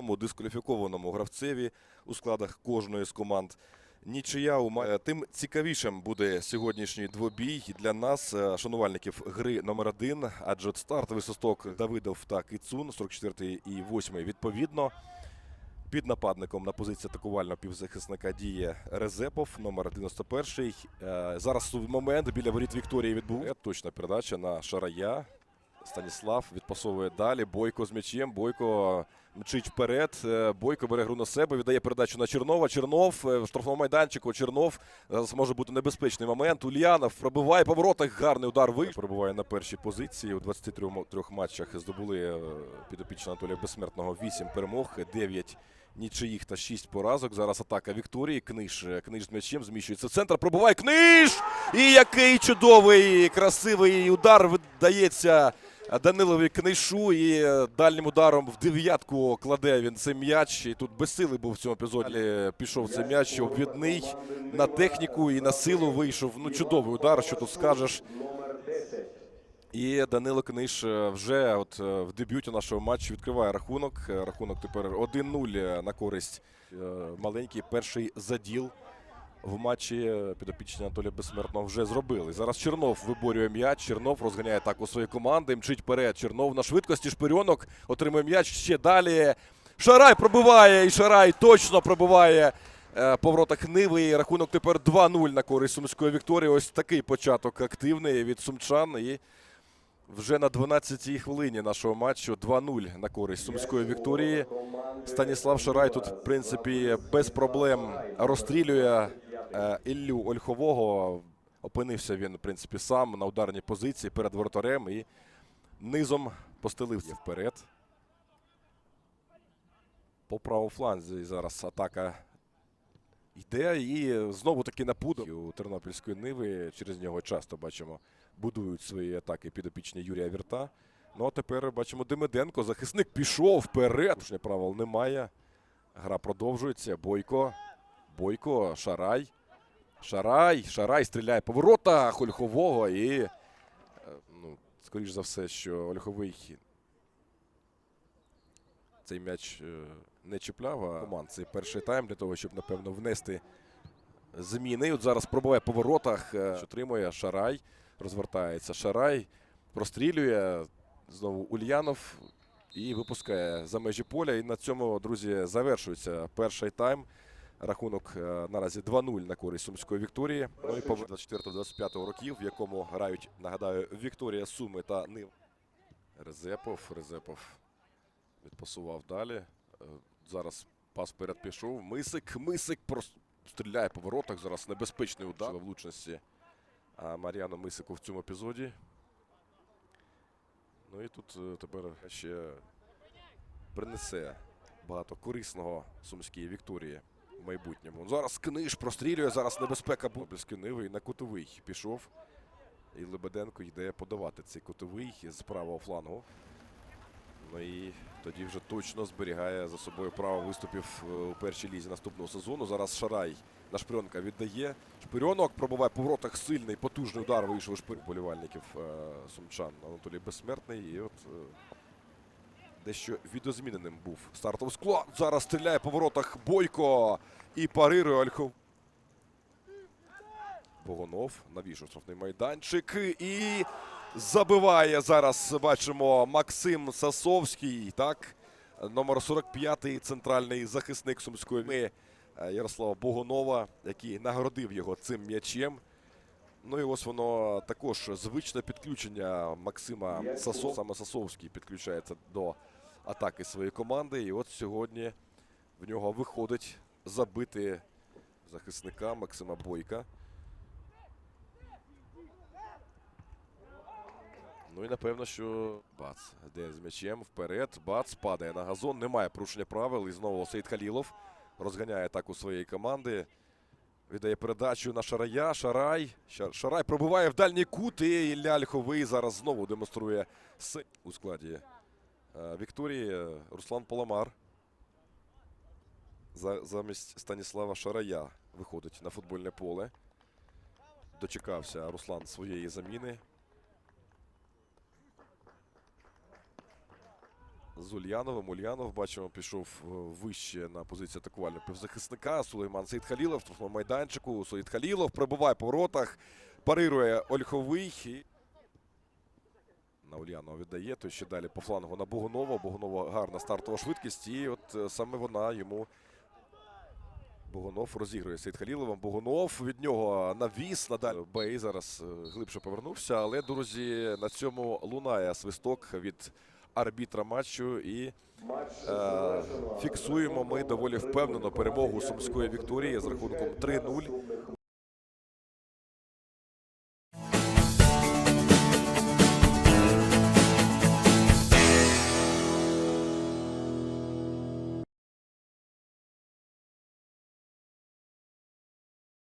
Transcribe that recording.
одному дискваліфікованому гравцеві у складах кожної з команд. Нічия у е, тим цікавішим буде сьогоднішній двобій для нас, е, шанувальників гри номер один, адже стартовий свисток Давидов та Кицун, 44 і 8 відповідно. Під нападником на позиції атакувального півзахисника діє Резепов, номер 91. Е, Зараз момент біля воріт Вікторії відбув. Точна передача на Шарая. Станіслав відпасовує далі. Бойко з м'ячем. Бойко мчить вперед. Е, Бойко бере гру на себе, віддає передачу на Чернова. Чернов е, в штрафному майданчику. Чернов зараз може бути небезпечний момент. Ульянов пробиває по воротах. Гарний удар вийшов. Перебуває на першій позиції. У 23 матчах здобули е, підопічні Анатолія Безсмертного 8 перемог, 9 нічиїх та 6 поразок. Зараз атака Вікторії. Книж, е, книж з м'ячем зміщується в центр. Пробиває книж! І який чудовий, красивий удар видається Данилові Книшу. І е, дальнім ударом в дев'ятку кладе він цей м'яч. І тут безсилий був в цьому епізоді. Пішов цей м'яч обвідний на техніку і на силу вийшов. Ну, чудовий удар, що тут скажеш. І Данило Книж е, вже от е, в дебюті нашого матчу відкриває рахунок. Рахунок тепер 1-0 на користь маленький перший заділ в матчі підопічні Анатолія Безсмертного вже зробили. Зараз Чернов виборює м'яч. Чернов розганяє атаку своєї команди. Мчить вперед. Чернов на швидкості. Шпирьонок отримує м'яч ще далі. Шарай пробиває, і Шарай точно пробиває е, по воротах Ниви. І рахунок тепер 2-0 на користь сумської Вікторії. Ось такий початок активний від сумчан. І вже на 12-й хвилині нашого матчу 2-0 на користь сумської Вікторії. Станіслав Шарай тут, в принципі, без проблем розстрілює Іллю Ольхового. Опинився він, в принципі, сам на ударній позиції перед воротарем і низом постелився вперед. По правому фланзі зараз атака йде і знову таки на пуду у Тернопільської Ниви. Через нього часто бачимо будують свої атаки підопічні Юрія Вірта. Ну а тепер бачимо Демиденко. Захисник пішов вперед. Правил немає. Гра продовжується. Бойко. Бойко, Шарай. Шарай. Шарай стріляє по воротах Ольхового. І, е, ну, скоріш за все, що Ольховий цей м'яч е, не чіпляв, а команд цей перший тайм для того, щоб, напевно, внести зміни. От зараз пробиває по воротах, е, отримує Шарай. Розвертається Шарай, прострілює знову Ульянов і випускає за межі поля. І на цьому, друзі, завершується перший тайм. Рахунок е, наразі 2-0 на користь сумської Вікторії. Ну і по 24-25 років, в якому грають, нагадаю, Вікторія Суми та Нив. Резепов. Резепов відпасував далі. Е, Зараз пас вперед пішов. Мисик. Мисик просто стріляє по воротах. Зараз небезпечний удар влучності Мар'яну Мисику в цьому епізоді. Ну і тут е, тепер ще принесе багато корисного сумській Вікторії майбутньому. Зараз книж прострілює, зараз небезпека Бобільський Ниви і на кутовий пішов. І Лебеденко йде подавати цей кутовий з правого флангу. Ну і тоді вже точно зберігає за собою право виступів е, у першій лізі наступного сезону. Зараз Шарай на Шпирьонка віддає. Шпирьонок пробиває по воротах сильний, потужний удар вийшов шпир болівальників е, сумчан Анатолій Безсмертний. І от е, дещо відозміненим був стартовий склад. Зараз стріляє по воротах Бойко і парирує Ольхов. Богонов навішав штрафний майданчик і забиває зараз. Бачимо Максим Сасовський. Так, номер 45-й центральний захисник сумської ми е, Ярослава Богонова, який нагородив його цим м'ячем. Ну і ось воно також звичне підключення Максима Сасов. Саме Сасовський підключається до атаки своєї команди. І от сьогодні в нього виходить забити захисника Максима Бойка. Ну і напевно, що Бац йде з м'ячем вперед. Бац падає на газон. Немає порушення правил. І знову Сейд Халілов розганяє атаку своєї команди. Віддає передачу на Шарая. Шарай. Шарай пробиває в дальній кут. І Ілля Ольховий зараз знову демонструє у складі Вікторії е, Руслан Паламар. За- Замість Станіслава Шарая виходить на футбольне поле. Дочекався Руслан своєї заміни. з Ульяновим. Ульянов, бачимо, пішов е, вище на позицію атакувального півзахисника. Сулейман Сейдхалілов, в майданчику. Сейдхалілов прибуває по воротах, парирує Ольховий. На Ульянова віддає, то ще далі по флангу на Богунова. Богунова гарна стартова швидкість, і от е, саме вона йому Богунов розігрує Сейд Халіловим. Богунов від нього навіс надалі. Бей зараз е, глибше повернувся, але друзі, на цьому лунає свисток від арбітра матчу і е, фіксуємо ми доволі впевнено перемогу сумської Вікторії з рахунком 3-0